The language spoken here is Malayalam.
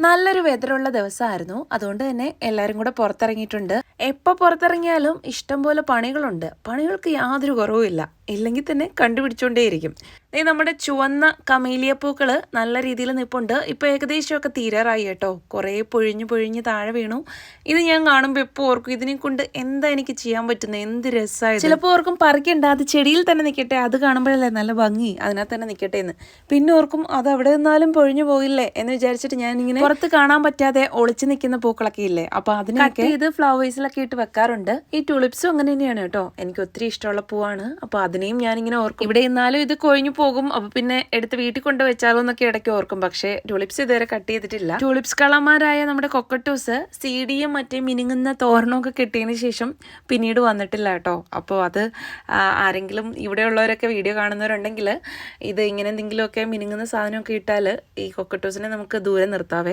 നല്ലൊരു വെതറുള്ള ദിവസമായിരുന്നു അതുകൊണ്ട് തന്നെ എല്ലാവരും കൂടെ പുറത്തിറങ്ങിയിട്ടുണ്ട്. എപ്പോൾ പുറത്തിറങ്ങിയാലും ഇഷ്ടം പോലെ പണികളുണ്ട്. പണികൾക്ക് യാതൊരു കുറവുമില്ല. ഇല്ലെങ്കിൽ തന്നെ കണ്ടുപിടിച്ചുകൊണ്ടേയിരിക്കും ഈ നമ്മുടെ ചുവന്ന കമീലിയ പൂക്കൾ നല്ല രീതിയിൽ നിൽപ്പുണ്ട് ഇപ്പോൾ ഏകദേശമൊക്കെ തീരാറായി കേട്ടോ. കുറേ പൊഴിഞ്ഞു പൊഴിഞ്ഞ് താഴെ വീണു. ഇത് ഞാൻ കാണുമ്പോൾ എപ്പോൾ ഓർക്കും ഇതിനെ കൊണ്ട് എന്താ എനിക്ക് ചെയ്യാൻ പറ്റുന്നത്? എന്ത് രസമായത് ചിലപ്പോൾ ഓർക്കും പറിക്കണ്ട അത് ചെടിയിൽ തന്നെ നിൽക്കട്ടെ അത് കാണുമ്പോഴല്ലേ നല്ല ഭംഗി. അതിനകത്ത് തന്നെ നിൽക്കട്ടെ എന്ന്. പിന്നെ ഓർക്കും അത് അവിടെ നിന്നാലും പൊഴിഞ്ഞു പോയില്ലേ എന്ന് വിചാരിച്ചിട്ട് ഞാൻ ഇങ്ങനെ പുറത്ത് കാണാൻ പറ്റാതെ ഒളിച്ചു നിൽക്കുന്ന പൂക്കളൊക്കെ ഇല്ലേ? അപ്പോൾ അതിനൊക്കെ ഇത് ഫ്ലവേഴ്സിലൊക്കെ ഇട്ട് വെക്കാറുണ്ട്. ഈ ടുളിപ്സും അങ്ങനെ തന്നെയാണ് കേട്ടോ. എനിക്ക് ഒത്തിരി ഇഷ്ടമുള്ള പൂവാണ്. അപ്പോൾ അതിനെയും ഇങ്ങനെ ഓർക്കും. ഇവിടെ എന്നാലും ഇത് കൊഴിഞ്ഞു പോകും. അപ്പോൾ പിന്നെ എടുത്ത് വീട്ടിൽ കൊണ്ട് വെച്ചാലോ എന്നൊക്കെ ഇടയ്ക്ക് ഓർക്കും. പക്ഷേ ടുളിപ്സ് ഇതുവരെ കട്ട് ചെയ്തിട്ടില്ല. ടുളിപ്സ് കളമാരായ നമ്മുടെ കൊക്കട്ടൂസ് സീഡിയും മറ്റേ മിനുങ്ങുന്ന തോരണമൊക്കെ കിട്ടിയതിന് ശേഷം പിന്നീട് വന്നിട്ടില്ല കേട്ടോ. അപ്പോൾ അത് ആരെങ്കിലും ഇവിടെയുള്ളവരൊക്കെ വീഡിയോ കാണുന്നവരുണ്ടെങ്കിൽ ഇത് ഇങ്ങനെ എന്തെങ്കിലുമൊക്കെ മിനുങ്ങുന്ന സാധനമൊക്കെ ഇട്ടാൽ ഈ കൊക്കട്ടൂസിനെ നമുക്ക് ദൂരെ നിർത്താവേ.